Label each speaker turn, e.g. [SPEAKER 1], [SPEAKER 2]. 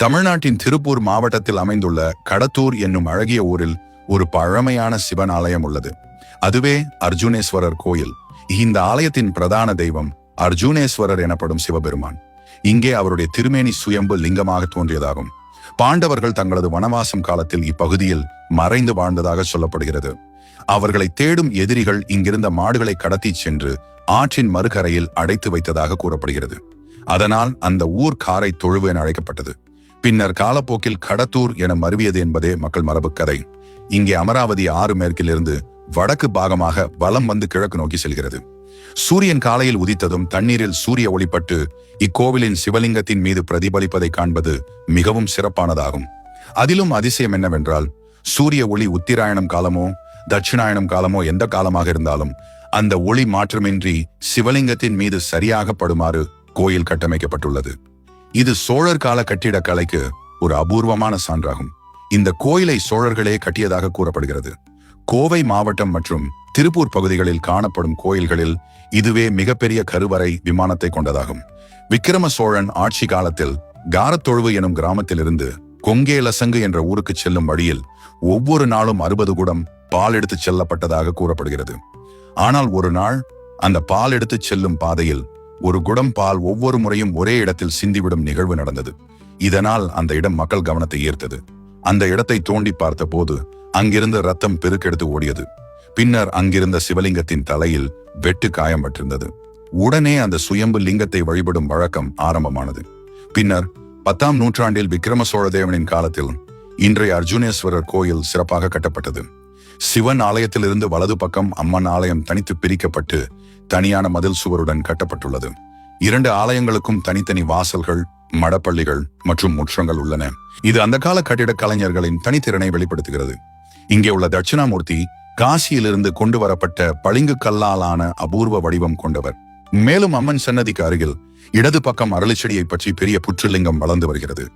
[SPEAKER 1] தமிழ்நாட்டின் திருப்பூர் மாவட்டத்தில் அமைந்துள்ள கடத்தூர் என்னும் அழகிய ஊரில் ஒரு பழமையான சிவன் ஆலயம் உள்ளது. அதுவே அர்ஜுனேஸ்வரர் கோயில். இந்த ஆலயத்தின் பிரதான தெய்வம் அர்ஜுனேஸ்வரர் எனப்படும் சிவபெருமான். இங்கே அவருடைய திருமேனி சுயம்பு லிங்கமாக தோன்றியதாகும். பாண்டவர்கள் தங்களது வனவாசம் காலத்தில் இப்பகுதியில் மறைந்து வாழ்ந்ததாக சொல்லப்படுகிறது. அவர்களை தேடும் எதிரிகள் இங்கிருந்த மாடுகளை கடத்தி சென்று ஆற்றின் மறுகரையில் அடைத்து வைத்ததாக கூறப்படுகிறது. அதனால் அந்த ஊர் காரை தொழுவு என அழைக்கப்பட்டது. பின்னர் காலப்போக்கில் கடத்தூர் என மருவியது என்பதே மக்கள் மரபு கதை. இங்கே அமராவதி ஆறு மேற்கிலிருந்து வடக்கு பாகமாக வலம் வந்து கிழக்கு நோக்கி செல்கிறது. சூரியன் காலையில் உதித்ததும் தண்ணீரில் சூரிய ஒளிப்பட்டு இக்கோவிலின் சிவலிங்கத்தின் மீது பிரதிபலிப்பதை காண்பது மிகவும் சிறப்பானதாகும். அதிலும் அதிசயம் என்னவென்றால் சூரிய ஒளி உத்திராயணம் காலமோ தட்சிணாயணம் காலமோ எந்த காலமாக இருந்தாலும் அந்த ஒளி மாற்றமின்றி சிவலிங்கத்தின் மீது சரியாக படுமாறு கோயில் கட்டமைக்கப்பட்டுள்ளது. இது சோழர் கால கட்டிடக்கலைக்கு ஒரு அபூர்வமான சான்றாகும். இந்த கோயிலை சோழர்களே கட்டியதாக கூறப்படுகிறது. கோவை மாவட்டம் மற்றும் திருப்பூர் பகுதிகளில் காணப்படும் கோயில்களில் இதுவே மிகப்பெரிய கருவறை விமானத்தை கொண்டதாகும். விக்கிரம சோழன் ஆட்சி காலத்தில் காரத்தொழுவு எனும் கிராமத்திலிருந்து கொங்கே லசங்கு என்ற ஊருக்கு செல்லும் வழியில் ஒவ்வொரு நாளும் அறுபது குடம் பால் எடுத்துச் செல்லப்பட்டதாக கூறப்படுகிறது. ஆனால் ஒரு நாள் அந்த பால் எடுத்துச் செல்லும் பாதையில் ஒரு குடம் பால் ஒவ்வொரு முறையும் ஒரே இடத்தில் சிந்திவிடும் நிகழ்வு நடந்தது. இதனால் அந்த இடம் மக்கள் கவனத்தை ஈர்த்தது. அந்த இடத்தை தோண்டி பார்த்த போது அங்கிருந்த ரத்தம் பெருக்கெடுத்து ஓடியது. பின்னர் அங்கிருந்த சிவலிங்கத்தின் தலையில் வெட்டு காயம்பட்டிருந்தது உடனே அந்த சுயம்பு லிங்கத்தை வழிபடும் வழக்கம் ஆரம்பமானது. பின்னர் பத்தாம் நூற்றாண்டில் விக்ரம சோழதேவனின் காலத்தில் இன்றைய அர்ஜுனேஸ்வரர் கோயில் சிறப்பாக கட்டப்பட்டது. சிவன் ஆலயத்திலிருந்து வலது பக்கம் அம்மன் ஆலயம் தனித்து பிரிக்கப்பட்டு தனியான மதில் சுவருடன் கட்டப்பட்டுள்ளது. இரண்டு ஆலயங்களுக்கும் தனித்தனி வாசல்கள் மடப்பள்ளிகள் மற்றும் முற்றங்கள் உள்ளன. இது அந்த கால கட்டிடக் கலைஞர்களின் தனித்திறனை வெளிப்படுத்துகிறது. இங்கே உள்ள தட்சிணாமூர்த்தி காசியிலிருந்து கொண்டு வரப்பட்ட பளிங்கு கல்லாலான அபூர்வ வடிவம் கொண்டவர். மேலும் அம்மன் சன்னதிக்கு அருகில் இடது பக்கம் அரளிச்செடியை பற்றி பெரிய புற்றுலிங்கம் வளர்ந்து வருகிறது.